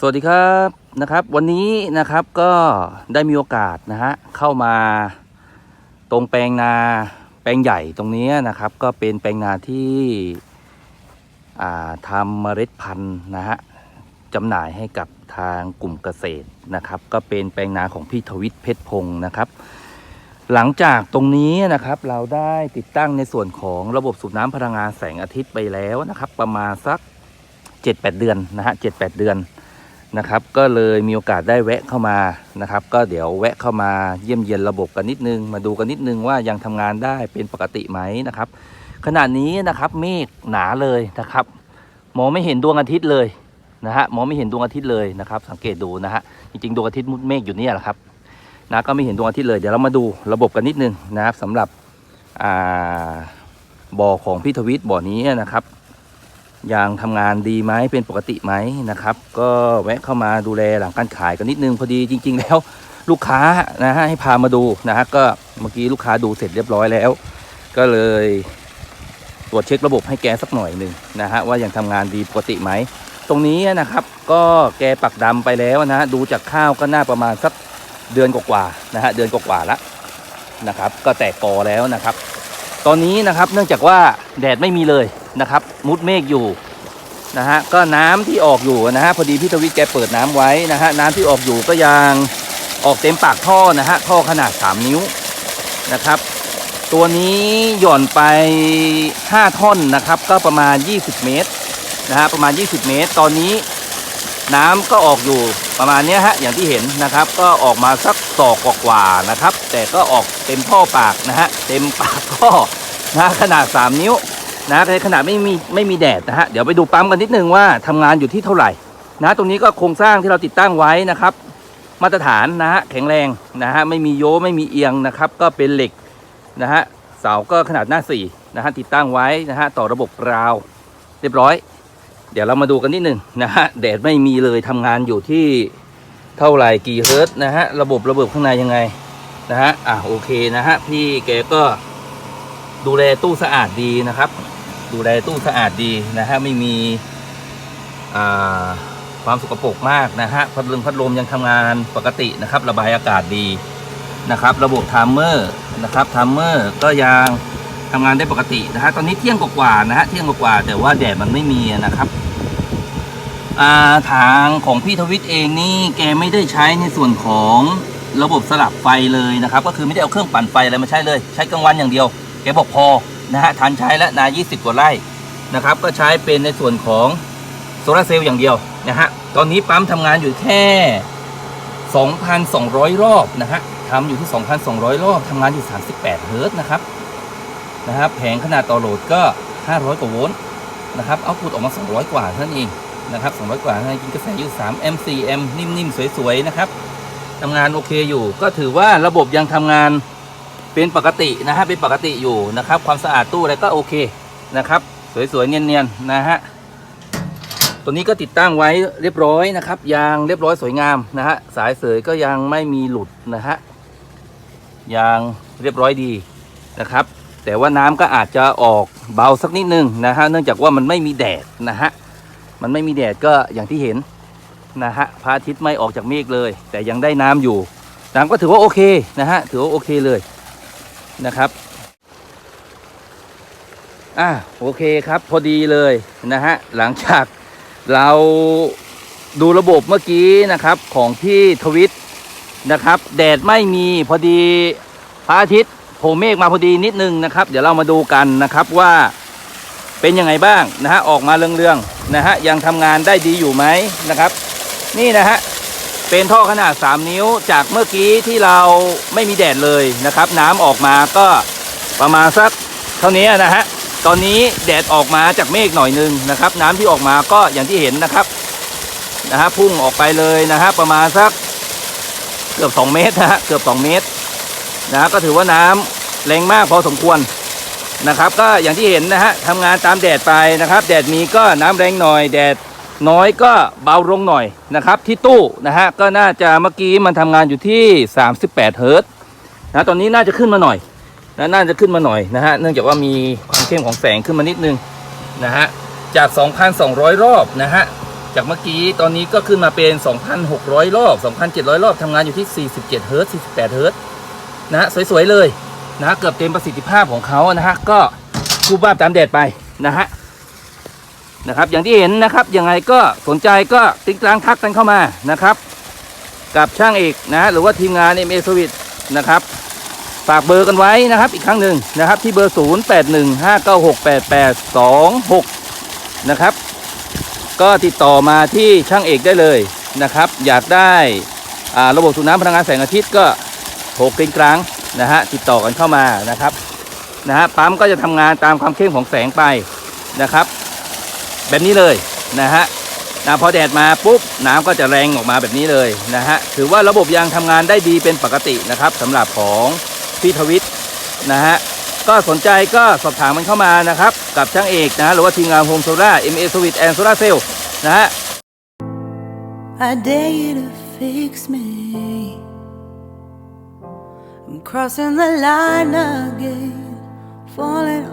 สวัสดีครับนะครับ วันนี้นะครับก็ได้มีโอกาสนะฮะเข้ามาตรงแปลงนาแปลงใหญ่ตรงนี้นะครับ ก็เป็นแปลงนาที่ทำเมล็ดพันธุ์นะฮะจำหน่ายให้กับทางกลุ่มเกษตรนะครับ ก็เป็นแปลงนาของพี่ทวิตเพชรพงศ์นะครับ หลังจากตรงนี้นะครับเราได้ติดตั้งในส่วนของระบบสูบน้ำพลังงานแสงอาทิตย์ไปแล้วนะครับ ประมาณสัก 7-8 เดือนนะฮะ7-8 เดือน นะครับ ก็เลยมีโอกาสได้แวะเข้ามานะครับ ก็เดี๋ยวแวะเข้ามาเยี่ยมเยียนระบบกันนิดนึง มาดูกันนิดนึงว่ายังทำงานได้เป็นปกติไหมนะครับ ขณะนี้นะครับเมฆหนาเลยนะครับ มองไม่เห็นดวงอาทิตย์เลยนะฮะมองไม่เห็นดวงอาทิตย์เลยนะครับ สังเกตดูนะฮะจริงๆดวงอาทิตย์มุดเมฆอยู่เนี่ยแหละครับนะก็ไม่เห็นดวงอาทิตย์เลยเดี๋ยวเรามาดูระบบกันนิดนึงนะครับสำหรับบ่อของพี่ทวิตบ่อนี้นะครับ ยังทำงานดีไหมเป็นปกติไหมนะครับ ก็แวะเข้ามาดูแลหลังการขายกันนิดนึงพอดีจริง ๆ แล้ว ลูกค้านะฮะให้พามาดูนะฮะก็เมื่อกี้ลูกค้าดูเสร็จเรียบร้อยแล้ว ก็เลยตรวจเช็คระบบให้แกสักหน่อยหนึ่งนะฮะว่ายังทำงานดีปกติไหมตรงนี้นะครับก็แกปักดำไปแล้วนะฮะดูจากข้าวก็น่าประมาณสักเดือนกว่าๆนะฮะเดือนกว่าๆละนะครับ ก็แตกกอแล้วนะครับ ตอนนี้นะครับเนื่องจากว่าแดดไม่มีเลย นะครับ มุดเมฆอยู่นะฮะก็น้ำที่ออกอยู่นะฮะพอดีพี่ทวิทแกเปิดน้ำไว้นะฮะน้ำที่ออกอยู่ก็ยังออกเต็มปากท่อนะฮะท่อขนาด 3 นิ้วนะครับ ตัวนี้หย่อนไป 5 ท่อนนะครับ ก็ประมาณ 20 เมตรนะฮะประมาณ 20 เมตร ตอนนี้น้ำก็ออกอยู่ประมาณเนี้ยฮะอย่างที่เห็นนะครับ ก็ออกมาสักศอกกว่าๆนะครับ แต่ก็ออกเต็มท่อปากนะฮะเต็มปากท่อนะขนาด 3 นิ้ว นะในขณะไม่มีไม่มีแดดนะฮะเดี๋ยวไปดูปั๊มกันนิดนึงว่าทำงานอยู่ที่เท่าไหร่ นะตรงนี้ก็โครงสร้างที่เราติดตั้งไว้นะครับ มาตรฐานนะฮะแข็งแรงนะฮะไม่มีโยไม่มีเอียงนะครับ ก็เป็นเหล็กนะฮะเสาก็ขนาดหน้าสี่นะฮะติดตั้งไว้นะฮะต่อระบบราว เรียบร้อย เดี๋ยวเรามาดูกันนิดหนึ่งนะฮะแดดไม่มีเลยทำงานอยู่ที่เท่าไหร่กี่เฮิร์ตนะฮะระบบระเบิดข้างในยังไงนะฮะอะโอเคนะฮะพี่แกก็ดูแลตู้สะอาดดีนะครับ ดูแลตู้สะอาดดีนะฮะไม่มีความสกปรกมากนะฮะพัดลมพัดลมยังทำงานปกตินะครับ ระบายอากาศดีนะครับ ระบบไทม์เมอร์นะครับไทม์เมอร์ก็ยังทำงานได้ปกตินะฮะตอนนี้เที่ยงกว่าๆนะฮะเที่ยงกว่าๆแต่ว่าแดดมันไม่มีนะครับาทางของพี่ทวิตเองนี่แกไม่ได้ใช้ในส่วนของระบบสลับไฟเลยนะครับ ก็คือไม่ได้เอาเครื่องปั่นไฟอะไรมาใช้เลย ใช้กลางวันอย่างเดียว แกบอกพอ นะฮะทันใช้แล้วนา 20 กว่าไร่นะครับ ก็ใช้เป็นในส่วนของโซลาร์เซลล์อย่างเดียวนะฮะตอนนี้ปั๊มทำงานอยู่แค่ 2,200 รอบนะฮะทำอยู่ที่ 2,200 รอบทำงานอยู่ 38 เฮิร์ตนะครับนะครับแผงขนาดต่อโหลดก็ 500 กว่าโวลต์นะครับเอาพุตออกมา 200 กว่าเท่านั้นเองนะครับ 200 กว่าเท่านั้นกินกระแสอยู่3 m 4 m นิ่มๆ สวยๆ นะครับทำงานโอเคอยู่ ก็ถือว่าระบบยังทำงาน เป็นปกตินะฮะเป็นปกติอยู่นะครับ ความสะอาดตู้อะไรก็โอเคนะครับ สวยๆเนียนๆนะฮะตัวนี้ก็ติดตั้งไว้เรียบร้อยนะครับยางเรียบร้อยสวยงามนะฮะสายเสยก็ยังไม่มีหลุดนะฮะยางเรียบร้อยดีนะครับ แต่ว่าน้ำก็อาจจะออกเบาสักนิดนึงนะฮะเนื่องจากว่ามันไม่มีแดดนะฮะมันไม่มีแดดก็อย่างที่เห็นนะฮะพระอาทิตย์ไม่ออกจากเมฆเลย แต่ยังได้น้ำอยู่น้ำก็ถือว่าโอเคนะฮะถือว่าโอเคเลย นะครับอะโอเคครับพอดีเลยนะฮะหลังจากเราดูระบบเมื่อกี้นะครับของพี่ทวิตนะครับ แดดไม่มีพอดีพระอาทิตย์โผล่เมฆมาพอดีนิดนึงนะครับ เดี๋ยวเรามาดูกันนะครับว่าเป็นยังไงบ้างนะฮะออกมาเรื่องๆนะฮะยังทำงานได้ดีอยู่ไหมนะครับ นี่นะฮะ เป็นท่อขนาด 3 นิ้วจากเมื่อกี้ที่เราไม่มีแดดเลยนะครับ น้ำออกมาก็ประมาณสักเท่านี้นะฮะตอนนี้แดดออกมาจากเมฆหน่อยนึงนะครับ น้ำที่ออกมาก็อย่างที่เห็นนะครับนะฮะพุ่งออกไปเลยนะฮะประมาณสักเกือบ 2 เมตรนะฮะเกือบ 2 เมตรนะฮะก็ถือว่าน้ำแรงมากพอสมควรนะครับ ก็อย่างที่เห็นนะฮะทำงานตามแดดไปนะครับ แดดมีก็น้ำแรงหน่อยแดด น้อยก็เบาลงหน่อยนะครับ ที่ตู้นะฮะก็น่าจะเมื่อกี้มันทำงานอยู่ที่ 38 เฮิรต์นะตอนนี้น่าจะขึ้นมาหน่อยนะน่าจะขึ้นมาหน่อยนะฮะเนื่องจากว่ามีความเข้มของแสงขึ้นมานิดนึงนะฮะจาก 2,200 รอบนะฮะจากเมื่อกี้ตอนนี้ก็ขึ้นมาเป็น 2,600 รอบ 2,700 รอบทำงานอยู่ที่ 47 เฮิร์ตซ์48 เฮิร์ตนะฮะสวย ๆ เลยนะเกือบเต็มประสิทธิภาพของเขานะฮะก็คูบ้าตามแดดไปนะฮะ นะครับ อย่างที่เห็นนะครับยังไงก็สนใจก็ติ๊กลางทักกันเข้ามานะครับ กับช่างเอกนะหรือว่าทีมงาน m อ s วิ t นะครับฝากเบอร์กันไว้นะครับอีกครั้งหนึ่งนะครับที่เบอร์ 0 8 1 5 9 6 8 8 2 6 นะครับ ก็ติดต่อมาที่ช่างเอกได้เลยนะครับ อยากได้ระบบสูบน้ำพลังงานแสงอาทิตย์ก็โทรกริ้งกลางนะฮะติดต่อกันเข้ามานะครับนะฮะปั๊มก็จะทำงานตามความเข้มของแสงไปนะครับ แบบนี้เลยนะฮะนะพอแดดมาปุ๊บน้ำก็จะแรงออกมาแบบนี้เลยนะฮะถือว่าระบบยางทำงานได้ดีเป็นปกตินะครับสำหรับของพี่ทวิตนะฮะก็สนใจก็สอบถามมันเข้ามานะครับ กับช่างเอกนะหรือว่าทีมงานโฮมโซล่า MA Switch and Solar Cell นะฮะ I dare you to fix me. I'm crossing the line again, falling